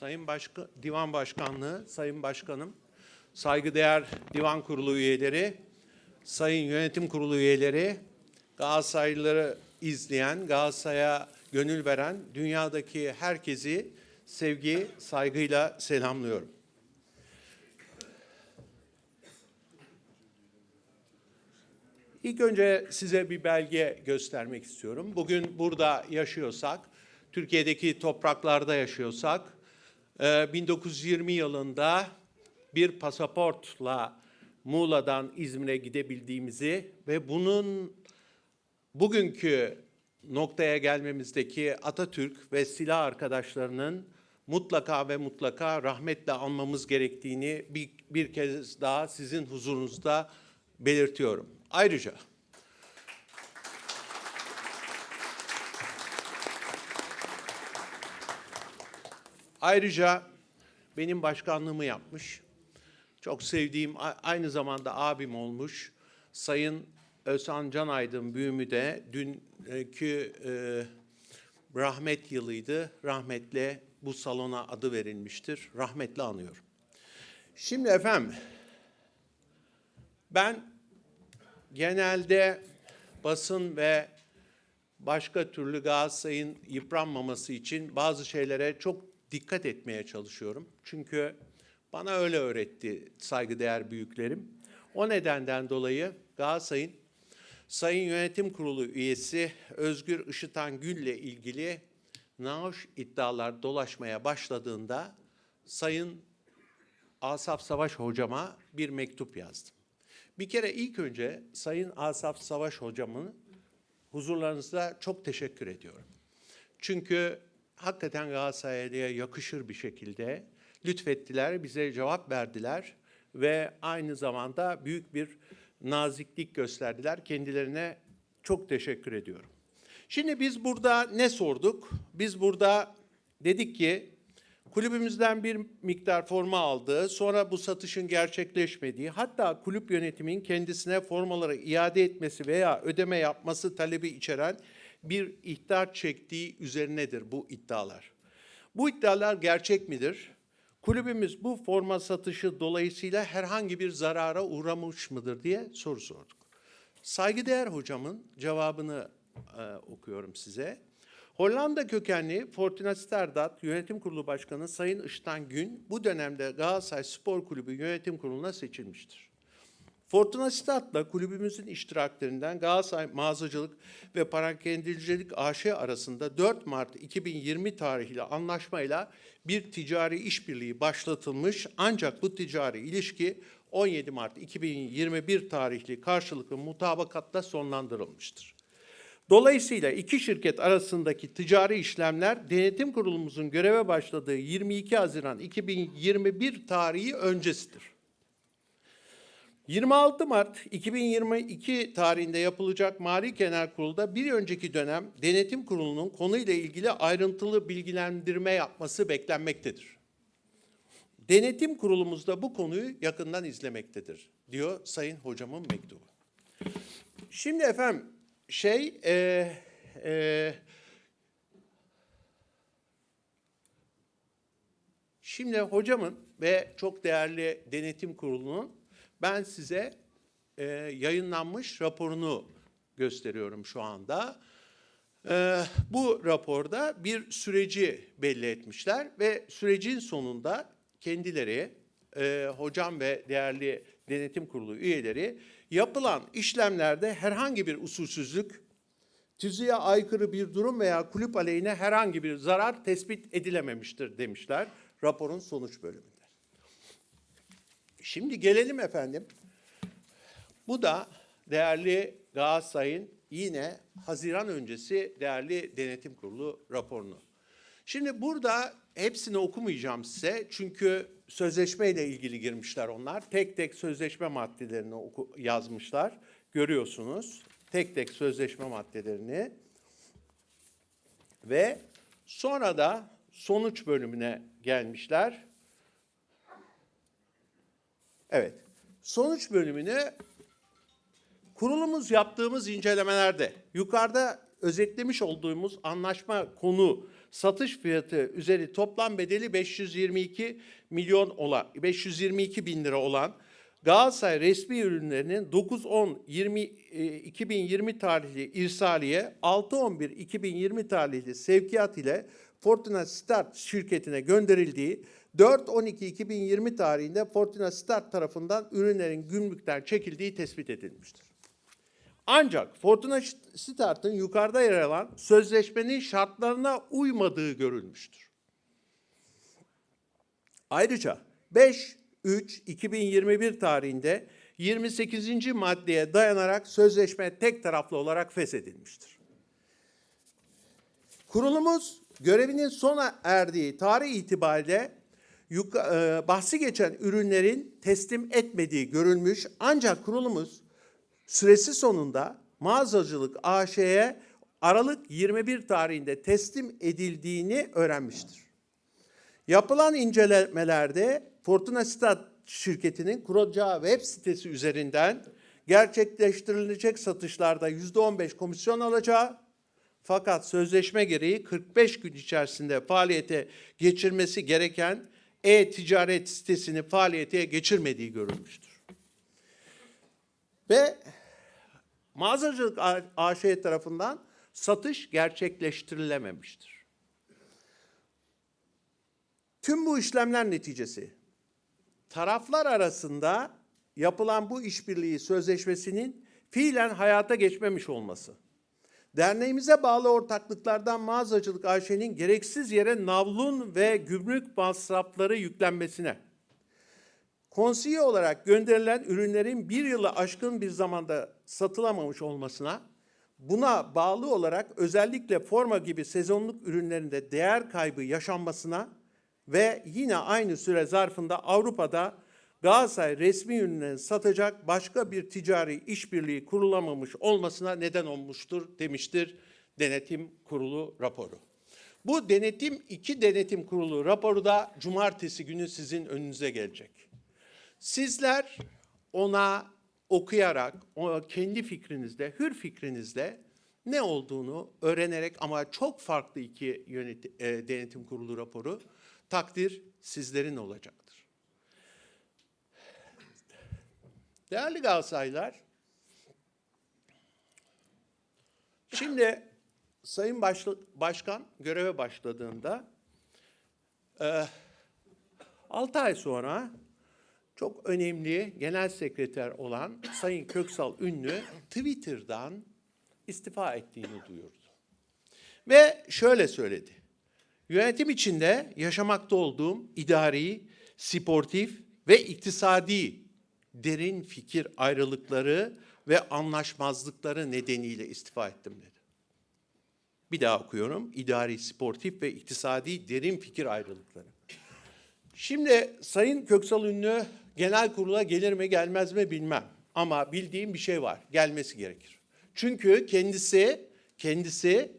Sayın Başka, Divan Başkanlığı, Sayın Başkanım, saygıdeğer Divan Kurulu üyeleri, Sayın Yönetim Kurulu üyeleri, Galatasaraylıları izleyen, Galatasaray'a gönül veren dünyadaki herkesi sevgi, saygıyla selamlıyorum. İlk önce size bir belge göstermek istiyorum. Bugün burada yaşıyorsak, Türkiye'deki topraklarda yaşıyorsak, 1920 yılında bir pasaportla Muğla'dan İzmir'e gidebildiğimizi ve bunun bugünkü noktaya gelmemizdeki Atatürk ve silah arkadaşlarının mutlaka ve mutlaka rahmetle anmamız gerektiğini bir, bir kez daha sizin huzurunuzda belirtiyorum. Ayrıca Ayrıca benim başkanlığımı yapmış. Çok sevdiğim, aynı zamanda abim olmuş. Sayın Özhan Can Aydın büyümü de dünkü e, rahmet yılıydı. Rahmetle bu salona adı verilmiştir. Rahmetle anıyorum. Şimdi efendim, ben genelde basın ve başka türlü Galatasaray'ın yıpranmaması için bazı şeylere çok dikkat etmeye çalışıyorum. Çünkü bana öyle öğretti saygıdeğer büyüklerim. O nedenden dolayı Galatasaray'ın Sayın Yönetim Kurulu üyesi Özgür Işıtan Gül'le ilgili nahoş iddialar dolaşmaya başladığında Sayın Asaf Savaş hocama bir mektup yazdım. Bir kere ilk önce Sayın Asaf Savaş hocamın huzurlarınızda çok teşekkür ediyorum. Çünkü hakikaten Galatasaray'a yakışır bir şekilde lütfettiler, bize cevap verdiler ve aynı zamanda büyük bir naziklik gösterdiler. Kendilerine çok teşekkür ediyorum. Şimdi biz burada ne sorduk? Biz burada dedik ki kulübümüzden bir miktar forma aldığı, sonra bu satışın gerçekleşmediği, hatta kulüp yönetiminin kendisine formaları iade etmesi veya ödeme yapması talebi içeren bir ihtar çektiği üzerinedir bu iddialar. Bu iddialar gerçek midir? Kulübümüz bu forma satışı dolayısıyla herhangi bir zarara uğramış mıdır diye soru sorduk. Saygıdeğer hocamın cevabını e, okuyorum size. Hollanda kökenli Fortuna Sittard Yönetim Kurulu Başkanı Sayın Iştan Gün bu dönemde Galatasaray Spor Kulübü Yönetim Kurulu'na seçilmiştir. Fortuna Sittard'la kulübümüzün iştiraklerinden Galatasaray Mağazacılık ve Parakendilcilik AŞ arasında 4 Mart 2020 tarihli anlaşmayla bir ticari işbirliği başlatılmış ancak bu ticari ilişki 17 Mart 2021 tarihli karşılıklı mutabakatla sonlandırılmıştır. Dolayısıyla iki şirket arasındaki ticari işlemler denetim kurulumuzun göreve başladığı 22 Haziran 2021 tarihi öncesidir. 26 Mart 2022 tarihinde yapılacak Mali Genel Kurulu'da bir önceki dönem denetim kurulunun konuyla ilgili ayrıntılı bilgilendirme yapması beklenmektedir. Denetim kurulumuz da bu konuyu yakından izlemektedir diyor Sayın Hocamın mektubu. Şimdi efendim şey e, e, şimdi hocamın ve çok değerli denetim kurulunun ben size e, yayınlanmış raporunu gösteriyorum şu anda. E, bu raporda bir süreci belli etmişler ve sürecin sonunda kendileri, e, hocam ve değerli denetim kurulu üyeleri yapılan işlemlerde herhangi bir usulsüzlük, tüzüğe aykırı bir durum veya kulüp aleyhine herhangi bir zarar tespit edilememiştir demişler raporun sonuç bölümünde. Şimdi gelelim efendim. Bu da değerli Galatasaray'ın yine Haziran öncesi değerli denetim kurulu raporunu. Şimdi burada hepsini okumayacağım size çünkü sözleşmeyle ilgili girmişler onlar. Tek tek sözleşme maddelerini oku, yazmışlar. Görüyorsunuz. Tek tek sözleşme maddelerini. Ve sonra da sonuç bölümüne gelmişler. Evet. Sonuç bölümünü kurulumuz yaptığımız incelemelerde yukarıda özetlemiş olduğumuz anlaşma konu satış fiyatı üzeri toplam bedeli 522 milyon olan 522 bin lira olan Galatasaray resmi ürünlerinin 9-10-20 e, 2020 tarihli irsaliye 6-11-2020 tarihli sevkiyat ile Fortuna Start şirketine gönderildiği 4-12-2020 tarihinde Fortuna Start tarafından ürünlerin gümrükten çekildiği tespit edilmiştir. Ancak Fortuna Start'ın yukarıda yer alan sözleşmenin şartlarına uymadığı görülmüştür. Ayrıca 5-3-2021 tarihinde 28. maddeye dayanarak sözleşme tek taraflı olarak feshedilmiştir. Kurulumuz görevinin sona erdiği tarih itibariyle e, bahsi geçen ürünlerin teslim etmediği görülmüş ancak kurulumuz süresi sonunda mağazacılık AŞ'ye Aralık 21 tarihinde teslim edildiğini öğrenmiştir. Yapılan incelemelerde Fortuna Stat şirketinin kuracağı web sitesi üzerinden gerçekleştirilecek satışlarda %15 komisyon alacağı fakat sözleşme gereği 45 gün içerisinde faaliyete geçirmesi gereken e-ticaret sitesini faaliyete geçirmediği görülmüştür. Ve mağazacılık AŞ tarafından satış gerçekleştirilememiştir. Tüm bu işlemler neticesi taraflar arasında yapılan bu işbirliği sözleşmesinin fiilen hayata geçmemiş olması. Derneğimize bağlı ortaklıklardan Mağazacılık AŞ'nin gereksiz yere navlun ve gümrük masrafları yüklenmesine, konsiye olarak gönderilen ürünlerin bir yılı aşkın bir zamanda satılamamış olmasına, buna bağlı olarak özellikle forma gibi sezonluk ürünlerinde değer kaybı yaşanmasına ve yine aynı süre zarfında Avrupa'da Galatasaray resmi ürünlerini satacak başka bir ticari işbirliği kurulamamış olmasına neden olmuştur demiştir Denetim Kurulu raporu. Bu denetim iki denetim kurulu raporu da cumartesi günü sizin önünüze gelecek. Sizler ona okuyarak, o kendi fikrinizde, hür fikrinizde ne olduğunu öğrenerek ama çok farklı iki yönet- e, denetim kurulu raporu takdir sizlerin olacaktır. Değerli Galatasaraylılar, şimdi Sayın Başla- Başkan göreve başladığında 6 ay sonra çok önemli genel sekreter olan Sayın Köksal Ünlü Twitter'dan istifa ettiğini duyurdu. Ve şöyle söyledi. Yönetim içinde yaşamakta olduğum idari, sportif ve iktisadi derin fikir ayrılıkları ve anlaşmazlıkları nedeniyle istifa ettim dedi. Bir daha okuyorum. İdari, sportif ve iktisadi derin fikir ayrılıkları. Şimdi Sayın Köksal Ünlü genel kurula gelir mi gelmez mi bilmem. Ama bildiğim bir şey var. Gelmesi gerekir. Çünkü kendisi kendisi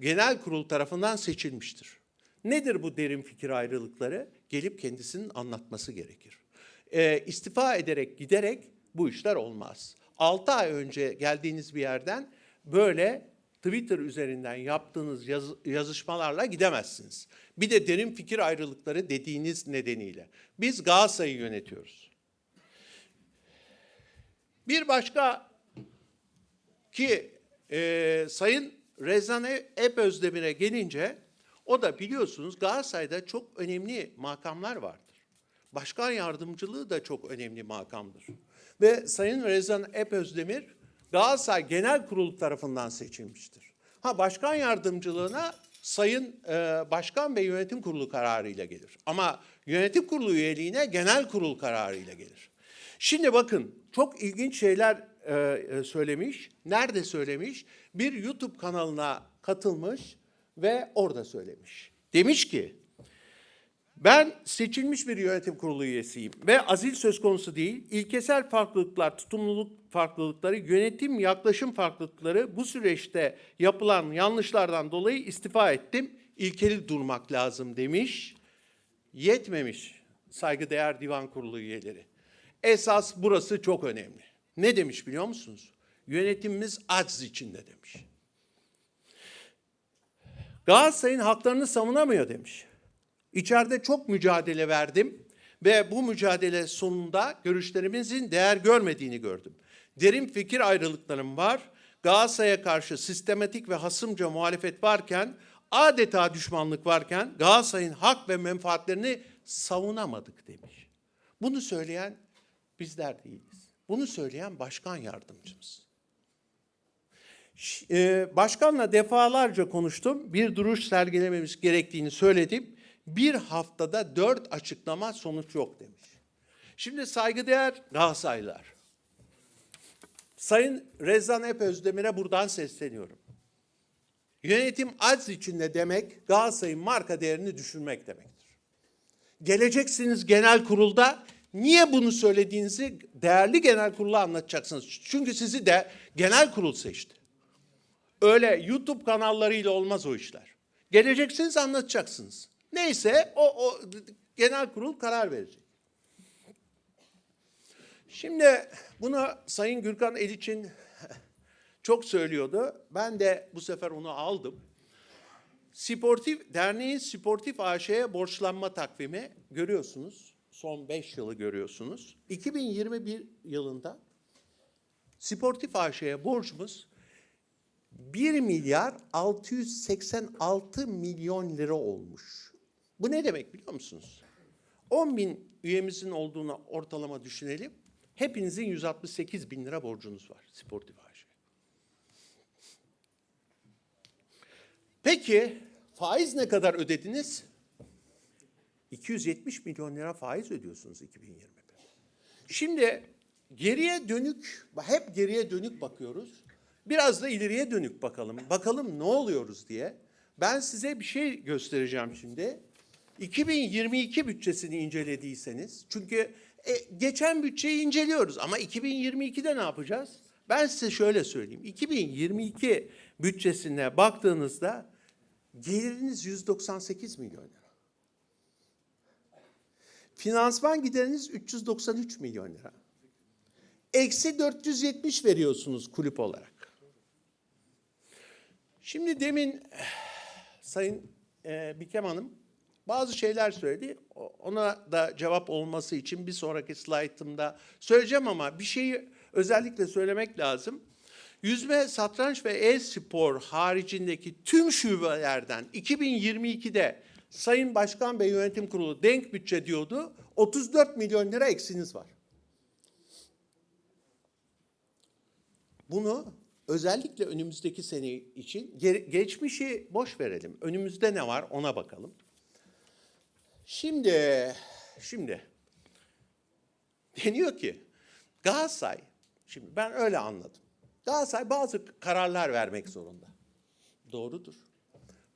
genel kurul tarafından seçilmiştir. Nedir bu derin fikir ayrılıkları? Gelip kendisinin anlatması gerekir. Ee, istifa ederek giderek bu işler olmaz. 6 ay önce geldiğiniz bir yerden böyle Twitter üzerinden yaptığınız yaz- yazışmalarla gidemezsiniz. Bir de derin fikir ayrılıkları dediğiniz nedeniyle. Biz Galatasaray'ı yönetiyoruz. Bir başka ki e, Sayın Rezan E- Ep Özdemir'e gelince o da biliyorsunuz Galatasaray'da çok önemli makamlar vardır. Başkan yardımcılığı da çok önemli makamdır. Ve Sayın Rezan Ep Özdemir Galatasaray Genel Kurulu tarafından seçilmiştir. Ha başkan yardımcılığına Sayın e, Başkan ve Yönetim Kurulu kararıyla gelir. Ama Yönetim Kurulu üyeliğine Genel Kurul kararıyla gelir. Şimdi bakın çok ilginç şeyler e, e, söylemiş. Nerede söylemiş? Bir YouTube kanalına katılmış ve orada söylemiş. Demiş ki ben seçilmiş bir yönetim kurulu üyesiyim ve azil söz konusu değil. İlkesel farklılıklar, tutumluluk farklılıkları, yönetim yaklaşım farklılıkları bu süreçte yapılan yanlışlardan dolayı istifa ettim. İlkeli durmak lazım demiş. Yetmemiş saygıdeğer divan kurulu üyeleri. Esas burası çok önemli. Ne demiş biliyor musunuz? Yönetimimiz aciz içinde demiş. Galatasaray'ın haklarını savunamıyor demiş. İçeride çok mücadele verdim ve bu mücadele sonunda görüşlerimizin değer görmediğini gördüm. Derin fikir ayrılıklarım var. Galatasaray'a karşı sistematik ve hasımca muhalefet varken, adeta düşmanlık varken Galatasaray'ın hak ve menfaatlerini savunamadık demiş. Bunu söyleyen bizler değiliz. Bunu söyleyen başkan yardımcımız. E, Başkanla defalarca konuştum. Bir duruş sergilememiz gerektiğini söyledim. Bir haftada dört açıklama sonuç yok demiş. Şimdi saygıdeğer Galatasaraylılar. Sayın Rezan Ep Özdemir'e buradan sesleniyorum. Yönetim acz içinde demek Galatasaray'ın marka değerini düşürmek demektir. Geleceksiniz genel kurulda niye bunu söylediğinizi değerli genel kurula anlatacaksınız. Çünkü sizi de genel kurul seçti. Öyle YouTube kanallarıyla olmaz o işler. Geleceksiniz anlatacaksınız. Neyse o, o genel kurul karar verecek. Şimdi bunu Sayın Gürkan Eliç'in çok söylüyordu. Ben de bu sefer onu aldım. Sportif Derneğin Sportif AŞ'ye borçlanma takvimi görüyorsunuz. Son 5 yılı görüyorsunuz. 2021 yılında Sportif AŞ'ye borcumuz 1 milyar 686 milyon lira olmuş. Bu ne demek biliyor musunuz? 10 bin üyemizin olduğunu ortalama düşünelim. Hepinizin 168 bin lira borcunuz var Sportif AŞ. Peki faiz ne kadar ödediniz? 270 milyon lira faiz ödüyorsunuz 2020'de. Şimdi geriye dönük, hep geriye dönük bakıyoruz. Biraz da ileriye dönük bakalım. Bakalım ne oluyoruz diye. Ben size bir şey göstereceğim şimdi. 2022 bütçesini incelediyseniz, çünkü e, geçen bütçeyi inceliyoruz ama 2022'de ne yapacağız? Ben size şöyle söyleyeyim. 2022 bütçesine baktığınızda geliriniz 198 milyon lira. Finansman gideriniz 393 milyon lira. Eksi 470 veriyorsunuz kulüp olarak. Şimdi demin eh, Sayın e, Bikem Hanım bazı şeyler söyledi. Ona da cevap olması için bir sonraki slaytımda söyleyeceğim ama bir şeyi özellikle söylemek lazım. Yüzme, satranç ve e-spor haricindeki tüm şubelerden 2022'de Sayın Başkan Bey Yönetim Kurulu denk bütçe diyordu. 34 milyon lira eksiniz var. Bunu özellikle önümüzdeki sene için ge- geçmişi boş verelim. Önümüzde ne var ona bakalım. Şimdi şimdi deniyor ki Galatasaray şimdi ben öyle anladım. Galatasaray bazı kararlar vermek zorunda. Doğrudur.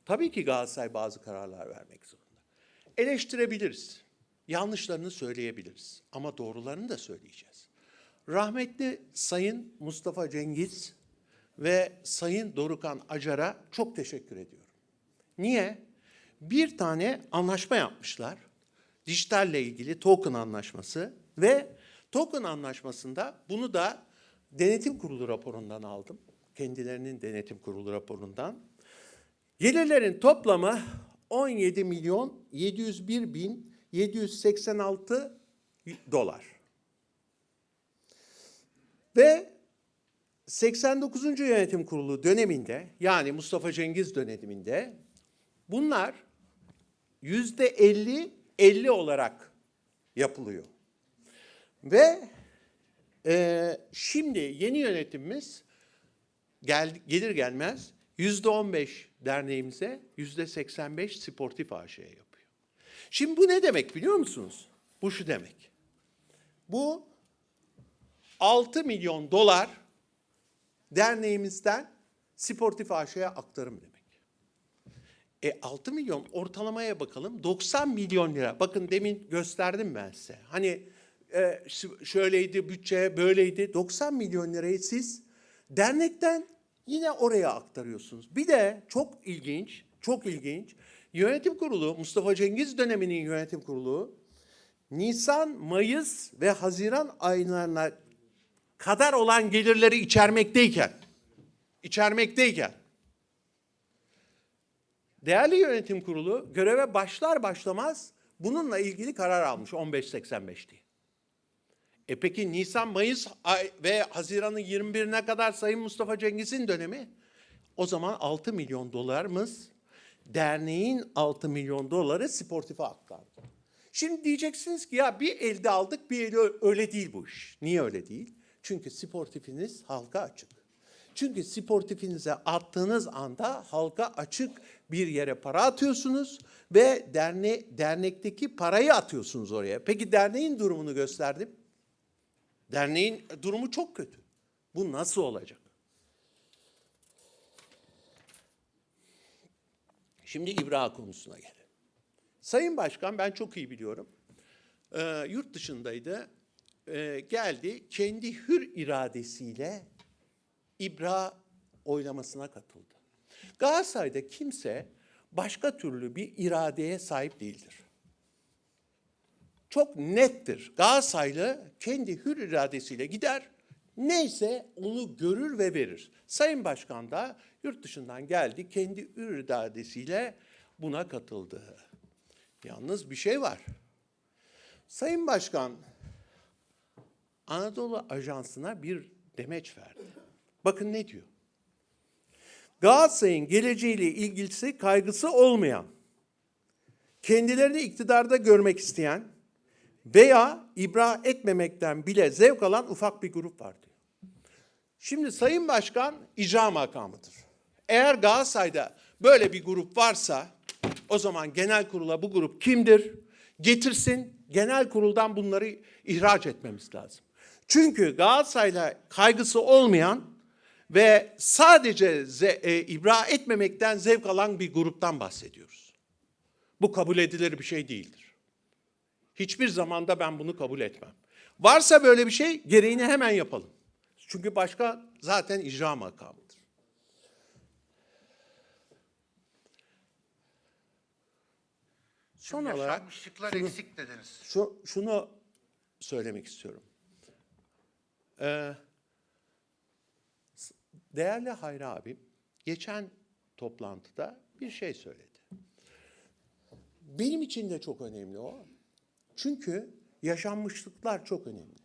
Tabii ki Galatasaray bazı kararlar vermek zorunda. Eleştirebiliriz. Yanlışlarını söyleyebiliriz. Ama doğrularını da söyleyeceğiz. Rahmetli Sayın Mustafa Cengiz ve Sayın Dorukan Acar'a çok teşekkür ediyorum. Niye? Bir tane anlaşma yapmışlar. Dijitalle ilgili token anlaşması ve token anlaşmasında bunu da denetim kurulu raporundan aldım. Kendilerinin denetim kurulu raporundan. Gelirlerin toplamı 17 milyon 701 bin 786 dolar. Ve 89. Yönetim Kurulu döneminde yani Mustafa Cengiz döneminde bunlar yüzde 50 50 olarak yapılıyor. Ve e, şimdi yeni yönetimimiz gel, gelir gelmez yüzde 15 derneğimize yüzde 85 sportif AŞ'ye yapıyor. Şimdi bu ne demek biliyor musunuz? Bu şu demek. Bu 6 milyon dolar derneğimizden Sportif AŞ'ye aktarım demek. E 6 milyon ortalamaya bakalım 90 milyon lira. Bakın demin gösterdim ben size. Hani e, şöyleydi bütçe böyleydi. 90 milyon lirayı siz dernekten yine oraya aktarıyorsunuz. Bir de çok ilginç, çok ilginç. Yönetim kurulu Mustafa Cengiz döneminin yönetim kurulu Nisan, Mayıs ve Haziran aylarına kadar olan gelirleri içermekteyken, içermekteyken Değerli Yönetim Kurulu göreve başlar başlamaz bununla ilgili karar almış 1585 diye. E peki Nisan, Mayıs ay ve Haziran'ın 21'ine kadar Sayın Mustafa Cengiz'in dönemi. O zaman 6 milyon dolarımız derneğin 6 milyon doları sportife aktardı. Şimdi diyeceksiniz ki ya bir elde aldık bir elde öyle değil bu iş. Niye öyle değil? Çünkü sportifiniz halka açık. Çünkü sportifinize attığınız anda halka açık bir yere para atıyorsunuz ve derne dernekteki parayı atıyorsunuz oraya. Peki derneğin durumunu gösterdim. Derneğin durumu çok kötü. Bu nasıl olacak? Şimdi İbra konusuna gelelim. Sayın Başkan ben çok iyi biliyorum. Ee, yurt dışındaydı. Ee, geldi kendi hür iradesiyle İbra oylamasına katıldı. Galatasaray'da kimse başka türlü bir iradeye sahip değildir. Çok nettir. Galatasaraylı kendi hür iradesiyle gider, neyse onu görür ve verir. Sayın Başkan da yurt dışından geldi, kendi hür iradesiyle buna katıldı. Yalnız bir şey var. Sayın Başkan Anadolu Ajansı'na bir demeç verdi. Bakın ne diyor. Galatasaray'ın geleceğiyle ilgisi kaygısı olmayan, kendilerini iktidarda görmek isteyen veya ibra etmemekten bile zevk alan ufak bir grup var diyor. Şimdi Sayın Başkan icra makamıdır. Eğer Galatasaray'da böyle bir grup varsa o zaman genel kurula bu grup kimdir? Getirsin genel kuruldan bunları ihraç etmemiz lazım. Çünkü Galatasaray'la kaygısı olmayan ve sadece ze- e, ibra etmemekten zevk alan bir gruptan bahsediyoruz. Bu kabul edilir bir şey değildir. Hiçbir zamanda ben bunu kabul etmem. Varsa böyle bir şey gereğini hemen yapalım. Çünkü başka zaten icra makamıdır. Son olarak yaşanmışlıklar eksik dediniz. şu, şunu söylemek istiyorum. Ee, değerli Hayri abim geçen toplantıda bir şey söyledi. Benim için de çok önemli o. Çünkü yaşanmışlıklar çok önemli.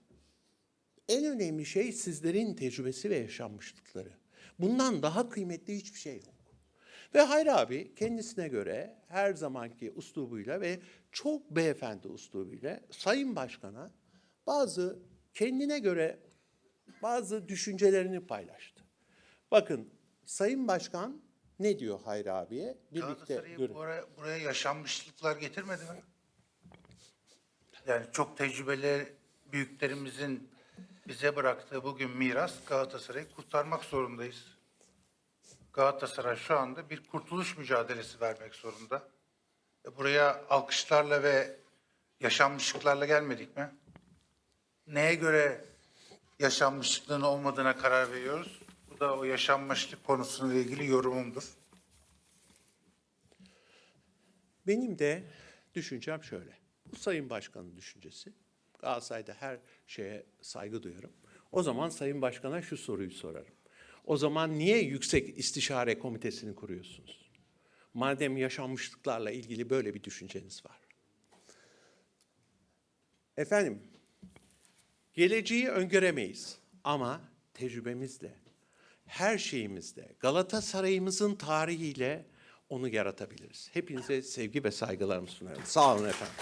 En önemli şey sizlerin tecrübesi ve yaşanmışlıkları. Bundan daha kıymetli hiçbir şey yok. Ve Hayri abi kendisine göre her zamanki uslubuyla ve çok beyefendi uslubuyla Sayın Başkan'a bazı kendine göre bazı düşüncelerini paylaştı. Bakın Sayın Başkan ne diyor Hayri abiye? Birlikte görün. buraya, buraya yaşanmışlıklar getirmedi mi? Yani çok tecrübeli büyüklerimizin bize bıraktığı bugün miras Galatasaray'ı kurtarmak zorundayız. Galatasaray şu anda bir kurtuluş mücadelesi vermek zorunda. E Buraya alkışlarla ve yaşanmışlıklarla gelmedik mi? Neye göre yaşanmışlıklığın olmadığına karar veriyoruz? Da o yaşanmışlık konusuyla ilgili yorumumdur. Benim de düşüncem şöyle. Bu Sayın Başkan'ın düşüncesi. Galatasaray'da her şeye saygı duyarım. O zaman Sayın Başkan'a şu soruyu sorarım. O zaman niye Yüksek İstişare Komitesi'ni kuruyorsunuz? Madem yaşanmışlıklarla ilgili böyle bir düşünceniz var. Efendim, geleceği öngöremeyiz ama tecrübemizle, her şeyimizle, Galatasaray'ımızın tarihiyle onu yaratabiliriz. Hepinize sevgi ve saygılarımı sunarım. Sağ olun efendim.